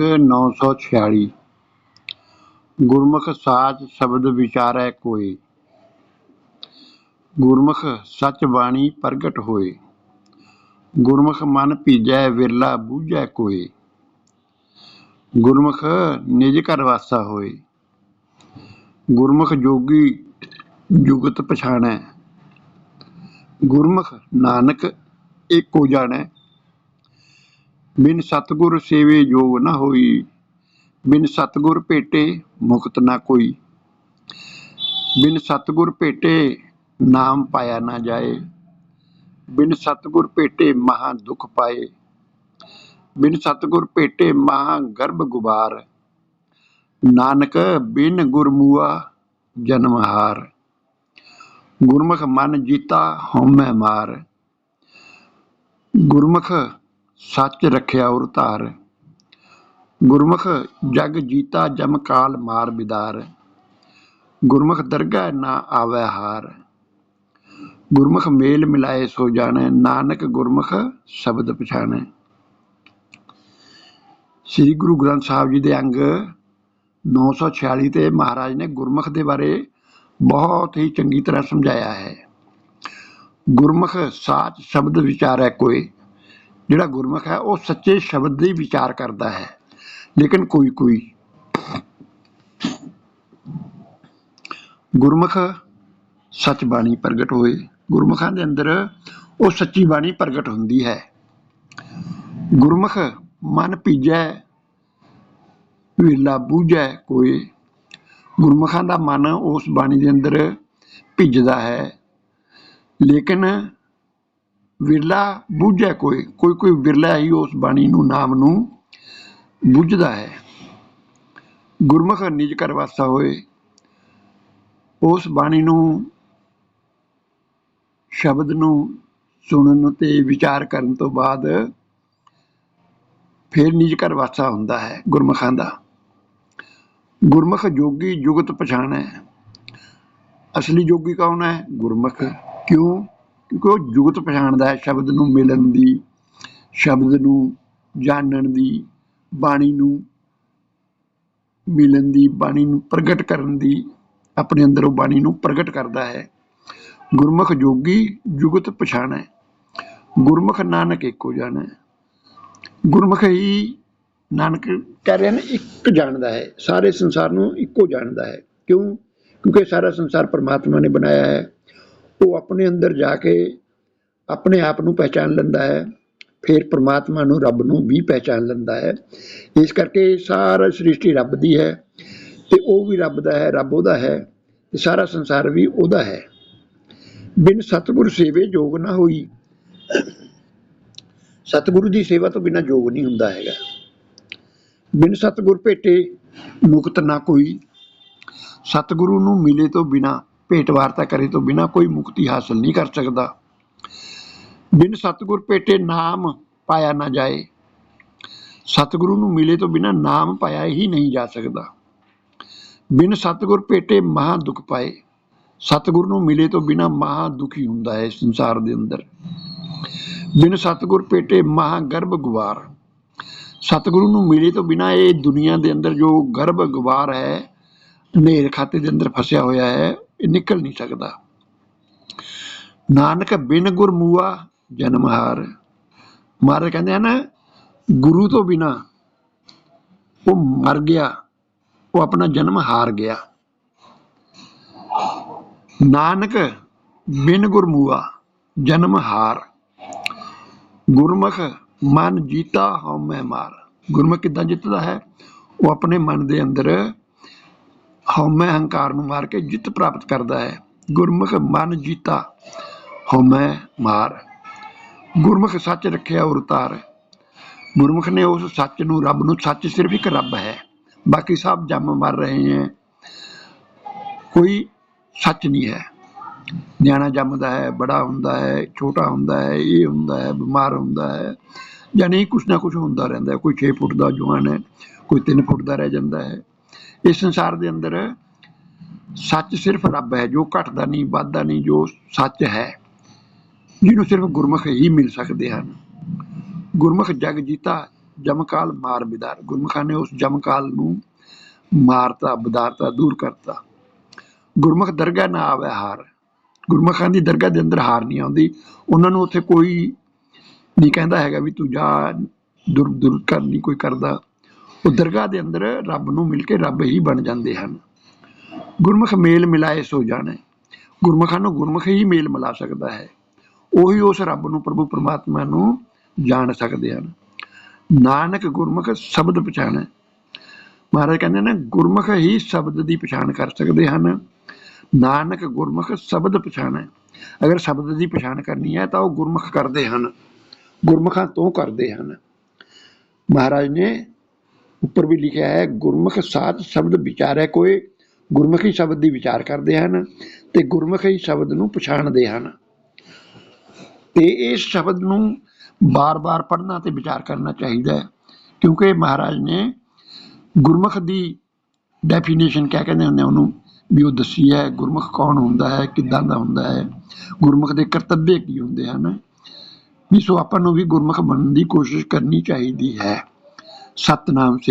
ਨੌ ਸੌ ਛਿਆਲੀ। ਗੁਰਮੁਖ ਸਾਚ ਸ਼ਬਦ ਵਿਚਾਰੈ ਕੋਇ ਗੁਰਮੁਖ ਸਚ ਬਾਣੀ ਪ੍ਰਗਟ ਹੋਏ। ਗੁਰਮੁਖ ਮਨ ਭੀਜੈ, ਵਿਰਲਾ ਬੂਝੈ ਕੋਏ। ਗੁਰਮੁਖ ਨਿਜ ਘਰ ਵਾਸਾ ਹੋਏ। ਗੁਰਮੁਖ ਜੋਗੀ ਜੁਗਤ ਪਛਾਣੈ। ਗੁਰਮੁਖ ਨਾਨਕ ਏਕੋ ਜਾਣੈ। ਬਿਨ ਸਤਗੁਰ ਸੇਵੇ ਯੋਗ ਨਾ ਹੋਈ, ਬਿਨ ਸਤਗੁਰ ਭੇਟੇ ਮੁਕਤ ਨਾ ਕੋਈ। ਬਿਨ ਸਤਗੁਰ ਭੇਟੇ ਨਾਮ ਪਾਇਆ ਨਾ ਜਾਏ, ਬਿਨ ਸਤਗੁਰ ਭੇਟੇ ਮਹਾ ਦੁਖ ਪਾਏ, ਬਿਨ ਸਤਗੁਰ ਭੇਟੇ ਮਹਾ ਗਰਭ ਗੁਬਾਰ। ਨਾਨਕ ਬਿਨ ਗੁਰਮੂਆ ਜਨਮ ਹਾਰ, ਗੁਰਮੁਖ ਮਨ ਜੀਤਾ ਹਉਮੈ ਮਾਰ। ਗੁਰਮੁਖ ਸੱਚ ਰਖਿਆ ਉਰ ਧਾਰ। ਗੁਰਮੁਖ ਜਗ ਜੀਤਾ ਜਮ ਕਾਲ ਮਾਰ ਬਿਦਾਰ। ਗੁਰਮੁਖ ਦਰਗਾਹ ਨਾ ਆਵੈ ਹਾਰ। ਗੁਰਮੁਖ ਮੇਲ ਮਿਲਾਏ ਸੋ ਜਾਣੈ, ਨਾਨਕ ਗੁਰਮੁਖ ਸ਼ਬਦ ਪਛਾਣੈ। ਸ੍ਰੀ ਗੁਰੂ ਗ੍ਰੰਥ ਸਾਹਿਬ ਜੀ ਦੇ ਅੰਗ 946 ਤੇ ਮਹਾਰਾਜ ਨੇ ਗੁਰਮੁਖ ਦੇ ਬਾਰੇ ਬਹੁਤ ਹੀ ਚੰਗੀ ਤਰ੍ਹਾਂ ਸਮਝਾਇਆ ਹੈ। ਗੁਰਮੁਖ ਸਾਚ ਸ਼ਬਦ ਵਿਚਾਰੈ ਕੋਈ ਜਿਹੜਾ ਗੁਰਮੁਖ ਹੈ, ਉਹ ਸੱਚੇ ਸ਼ਬਦ ਦੀ ਵਿਚਾਰ ਕਰਦਾ ਹੈ। ਲੇਕਿਨ ਕੋਈ ਕੋਈ। ਗੁਰਮੁਖ ਸੱਚ ਬਾਣੀ ਪ੍ਰਗਟ ਹੋਏ। ਗੁਰਮੁਖਾਂ ਦੇ ਅੰਦਰ ਉਹ ਸੱਚੀ ਬਾਣੀ ਪ੍ਰਗਟ ਹੁੰਦੀ ਹੈ। ਗੁਰਮੁਖ ਮਨ ਭੀਜੈ, ਵੇਲਾ ਬੂਝੈ ਕੋਈ ਗੁਰਮੁਖਾਂ ਦਾ ਮਨ ਉਸ ਬਾਣੀ ਦੇ ਅੰਦਰ ਭਿੱਜਦਾ ਹੈ। ਲੇਕਿਨ ਵਿਰਲਾ ਬੂਝੈ ਕੋਈ ਕੋਈ ਕੋਈ ਵਿਰਲਾ ਹੀ ਉਸ ਬਾਣੀ ਨੂੰ, ਨਾਮ ਨੂੰ ਬੁੱਝਦਾ ਹੈ। ਗੁਰਮੁਖ ਨਿਜ ਕਰ ਵਾਸਾ ਹੋਏ, ਉਸ ਬਾਣੀ ਨੂੰ ਸ਼ਬਦ ਨੂੰ ਸੁਣਨ ਤੇ ਵਿਚਾਰ ਕਰਨ ਤੋਂ ਬਾਅਦ ਫਿਰ ਨਿਜ ਕਰ ਵਾਸਾ ਹੁੰਦਾ ਹੈ ਗੁਰਮੁਖਾਂ ਦਾ। ਗੁਰਮੁਖ ਜੋਗੀ ਜੁਗਤ ਪਛਾਣੈ। ਅਸਲੀ ਜੋਗੀ ਕੌਣ ਹੈ? ਗੁਰਮੁਖ। ਕਿਉਂ? ਕਿਉਂਕਿ ਉਹ ਜੁਗਤ ਪਛਾਣਦਾ ਹੈ, ਸ਼ਬਦ ਨੂੰ ਮਿਲਣ ਦੀ, ਸ਼ਬਦ ਨੂੰ ਜਾਣਨ ਦੀ, ਬਾਣੀ ਨੂੰ ਮਿਲਣ ਦੀ, ਬਾਣੀ ਨੂੰ ਪ੍ਰਗਟ ਕਰਨ ਦੀ, ਆਪਣੇ ਅੰਦਰ ਉਹ ਬਾਣੀ ਨੂੰ ਪ੍ਰਗਟ ਕਰਦਾ ਹੈ। ਗੁਰਮੁਖ ਜੋਗੀ ਜੁਗਤ ਪਛਾਣੈ, ਗੁਰਮੁਖ ਨਾਨਕ ਇੱਕੋ ਜਾਣੈ ਗੁਰਮੁਖ ਹੀ ਨਾਨਕ ਕਹਿ ਰਹੇ ਨੇ, ਇੱਕ ਜਾਣਦਾ ਹੈ, ਸਾਰੇ ਸੰਸਾਰ ਨੂੰ ਇੱਕੋ ਜਾਣਦਾ ਹੈ। ਕਿਉਂ? ਕਿਉਂਕਿ ਸਾਰਾ ਸੰਸਾਰ ਪਰਮਾਤਮਾ ਨੇ ਬਣਾਇਆ ਹੈ। ਉਹ ਆਪਣੇ ਅੰਦਰ ਜਾ ਕੇ ਆਪਣੇ ਆਪ ਨੂੰ ਪਹਿਚਾਨ ਲੈਂਦਾ ਹੈ, ਫਿਰ ਪਰਮਾਤਮਾ ਨੂੰ ਰੱਬ ਨੂੰ ਵੀ ਪਹਿਚਾਨ ਲੈਂਦਾ ਹੈ। ਇਸ ਕਰਕੇ ਸਾਰਾ ਸ੍ਰਿਸ਼ਟੀ ਰੱਬ ਦੀ ਹੈ ਤੇ ਉਹ ਵੀ ਰੱਬ ਦਾ ਹੈ, ਰੱਬ ਉਹਦਾ ਹੈ ਤੇ ਸਾਰਾ ਸੰਸਾਰ ਵੀ ਉਹਦਾ ਹੈ। ਬਿਨ ਸਤਿਗੁਰ ਸੇਵੇ ਜੋਗ ਨਾ ਹੋਈ। ਸਤਿਗੁਰੂ ਦੀ ਸੇਵਾ ਤੋਂ ਬਿਨਾ ਜੋਗ ਨਹੀਂ ਹੁੰਦਾ ਹੈਗਾ। ਬਿਨ ਸਤਿਗੁਰ ਭੇਟੇ ਮੁਕਤ ਨਾ ਕੋਈ। ਸਤਿਗੁਰੂ ਨੂੰ ਮਿਲੇ ਤੋਂ ਬਿਨਾ ਭੇਟ ਵਾਰਤਾ ਕਰੇ ਤੋਂ ਬਿਨਾ ਕੋਈ ਮੁਕਤੀ ਹਾਸਲ ਨਹੀਂ ਕਰ ਸਕਦਾ। ਬਿਨ ਸਤਿਗੁਰ ਭੇਟੇ ਨਾਮ ਪਾਇਆ ਨਾ ਜਾਏ, ਸਤਿਗੁਰੂ ਨੂੰ ਮਿਲੇ ਤੋਂ ਬਿਨਾ ਨਾਮ ਪਾਇਆ ਹੀ ਨਹੀਂ ਜਾ ਸਕਦਾ। ਬਿਨ ਸਤਿਗੁਰ ਭੇਟੇ ਮਹਾ ਦੁਖ ਪਾਏ, ਸਤਿਗੁਰ ਨੂੰ ਮਿਲੇ ਤੋਂ ਬਿਨਾ ਮਹਾ ਦੁਖੀ ਹੁੰਦਾ ਹੈ ਸੰਸਾਰ ਦੇ ਅੰਦਰ। ਬਿਨ ਸਤਿਗੁਰ ਭੇਟੇ ਮਹਾ ਗਰਭ ਗੁਵਾਰ, ਸਤਿਗੁਰੂ ਨੂੰ ਮਿਲੇ ਤੋਂ ਬਿਨਾ ਇਹ ਦੁਨੀਆ ਦੇ ਅੰਦਰ ਜੋ ਗਰਭ ਗੁਵਾਰ ਹੈ, ਹਨੇਰ ਖਾਤੇ ਦੇ ਅੰਦਰ ਫਸਿਆ ਹੋਇਆ ਹੈ ਇਹ ਨਿਕਲ ਨਹੀਂ ਸਕਦਾ। ਨਾਨਕ ਬਿਨ ਗੁਰਮੂਆ ਜਨਮ ਹਾਰ। ਮਹਾਰਾਜ ਕਹਿੰਦੇ ਹਨ, ਗੁਰੂ ਤੋਂ ਬਿਨਾ ਉਹ ਮਰ ਗਿਆ, ਉਹ ਆਪਣਾ ਜਨਮ ਹਾਰ ਗਿਆ। ਨਾਨਕ ਬਿਨ ਗੁਰਮੂਆ ਜਨਮ ਹਾਰ। ਗੁਰਮੁਖ ਮਨ ਜੀਤਾ ਹਉਮੈ ਮਾਰ। ਗੁਰਮੁਖ ਕਿਦਾਂ ਜਿੱਤਦਾ ਹੈ? ਉਹ ਆਪਣੇ ਮਨ ਦੇ ਅੰਦਰ ਹਉਮੈ ਹੰਕਾਰ ਨੂੰ ਮਾਰ ਕੇ ਜਿੱਤ ਪ੍ਰਾਪਤ ਕਰਦਾ ਹੈ। ਗੁਰਮੁਖ ਮਨ ਜੀਤਾ ਹਉਮੈ ਮਾਰ। ਗੁਰਮੁਖ ਸੱਚ ਰੱਖਿਆ ਉਰ ਗੁਰਮੁਖ ਨੇ ਉਸ ਸੱਚ ਨੂੰ, ਰੱਬ ਨੂੰ ਸੱਚ ਸਿਰਫ ਇੱਕ ਰੱਬ ਹੈ। ਬਾਕੀ ਸਭ ਜੰਮ ਮਰ ਰਹੇ ਹੈ। ਕੋਈ ਸੱਚ ਨਹੀਂ ਹੈ। ਨਿਆਣਾ ਜੰਮਦਾ ਹੈ, ਬੜਾ ਹੁੰਦਾ ਹੈ, ਛੋਟਾ ਹੁੰਦਾ ਹੈ, ਇਹ ਹੁੰਦਾ ਹੈ, ਬਿਮਾਰ ਹੁੰਦਾ ਹੈ। ਜਾਂ ਨਹੀਂ ਕੁਛ ਨਾ ਕੁਛ ਹੁੰਦਾ ਰਹਿੰਦਾ ਹੈ। ਕੋਈ 6 ਫੁੱਟ ਦਾ ਜਵਾਨ ਹੈ, ਕੋਈ 3 ਫੁੱਟ ਦਾ ਰਹਿ ਜਾਂਦਾ ਹੈ। ਇਸ ਸੰਸਾਰ ਦੇ ਅੰਦਰ ਸੱਚ ਸਿਰਫ ਰੱਬ ਹੈ, ਜੋ ਘਟਦਾ ਨਹੀਂ, ਵੱਧਦਾ ਨਹੀਂ, ਜੋ ਸੱਚ ਹੈ, ਜਿਹਨੂੰ ਸਿਰਫ ਗੁਰਮੁਖ ਹੀ ਮਿਲ ਸਕਦੇ ਹਨ। ਗੁਰਮੁਖ ਜਗ ਜੀਤਾ, ਜਮਕਾਲ ਮਾਰ ਬਿਦਾਰ। ਗੁਰਮੁਖਾਂ ਨੇ ਉਸ ਜਮਕਾਲ ਨੂੰ ਮਾਰਤਾ, ਬਿਦਾਰਤਾ ਦੂਰ ਕਰਤਾ। ਗੁਰਮੁਖ ਦਰਗਾਹ ਨਾ ਆਵੇ ਹਾਰ। ਗੁਰਮੁਖਾਂ ਦੀ ਦਰਗਾਹ ਦੇ ਅੰਦਰ ਹਾਰ ਨਹੀਂ ਆਉਂਦੀ। ਉਹਨਾਂ ਨੂੰ ਉੱਥੇ ਕੋਈ ਨਹੀਂ ਕਹਿੰਦਾ ਹੈਗਾ ਵੀ ਤੂੰ ਜਾ ਦੁਰ ਦੁਰ ਕਰ ਨਹੀਂ ਕੋਈ ਕਰਦਾ। ਉਹ ਦਰਗਾਹ ਦੇ ਅੰਦਰ ਰੱਬ ਨੂੰ ਮਿਲ ਕੇ ਰੱਬ ਹੀ ਬਣ ਜਾਂਦੇ ਹਨ। ਗੁਰਮੁਖ ਮੇਲ ਮਿਲਾਏ ਸੋ ਜਾਣੇ। ਗੁਰਮੁਖਾਂ ਨੂੰ ਗੁਰਮੁਖ ਹੀ ਮੇਲ ਮਿਲਾ ਸਕਦਾ ਹੈ। ਉਹੀ ਉਸ ਰੱਬ ਨੂੰ ਪ੍ਰਭੂ ਪਰਮਾਤਮਾ ਨੂੰ ਜਾਣ ਸਕਦੇ ਹਨ। ਨਾਨਕ ਗੁਰਮੁਖ ਸ਼ਬਦ ਪਛਾਣੈ। ਮਹਾਰਾਜ ਕਹਿੰਦੇ ਨੇ, ਗੁਰਮੁਖ ਹੀ ਸ਼ਬਦ ਦੀ ਪਛਾਣ ਕਰ ਸਕਦੇ ਹਨ। ਨਾਨਕ ਗੁਰਮੁਖ ਸ਼ਬਦ ਪਛਾਣੈ। ਅਗਰ ਸ਼ਬਦ ਦੀ ਪਛਾਣ ਕਰਨੀ ਹੈ ਤਾਂ ਉਹ ਗੁਰਮੁਖ ਕਰਦੇ ਹਨ। ਗੁਰਮੁਖਾਂ ਤੋਂ ਕਰਦੇ ਹਨ। ਮਹਾਰਾਜ ਨੇ ਉੱਪਰ ਵੀ ਲਿਖਿਆ ਹੈ, ਗੁਰਮੁਖ ਸਾਤ ਸ਼ਬਦ ਵਿਚਾਰੈ ਕੋਈ, ਗੁਰਮੁਖੀ ਸ਼ਬਦ ਦੀ ਵਿਚਾਰ ਕਰਦੇ ਹਨ ਤੇ ਗੁਰਮੁਖੀ ਸ਼ਬਦ ਨੂੰ ਪਛਾਣਦੇ ਹਨ। ਤੇ ਇਸ ਸ਼ਬਦ ਨੂੰ ਬਾਰ-ਬਾਰ ਪੜ੍ਹਨਾ ਤੇ ਵਿਚਾਰ ਕਰਨਾ ਚਾਹੀਦਾ ਹੈ, ਕਿਉਂਕਿ ਮਹਾਰਾਜ ਨੇ ਗੁਰਮੁਖ ਦੀ ਡੈਫੀਨੇਸ਼ਨ ਕਿਆ ਕਹਿੰਦੇ ਹੁੰਦੇ ਉਹਨੂੰ? ਵੀ ਉਹ ਦੱਸੀ ਹੈ, ਗੁਰਮੁਖ ਕੌਣ ਹੁੰਦਾ ਹੈ, ਕਿੱਦਾਂ ਦਾ ਹੁੰਦਾ ਹੈ, ਗੁਰਮੁਖ ਦੇ ਕਰਤੱਵਯ ਕੀ ਹੁੰਦੇ ਹਨ? ਵੀ ਸੋ ਆਪਾਂ ਨੂੰ ਵੀ ਗੁਰਮੁਖ ਬਣਨ ਦੀ ਕੋਸ਼ਿਸ਼ ਕਰਨੀ ਚਾਹੀਦੀ ਹੈ। ਸਤਨਾਮ ਸ੍ਰੀ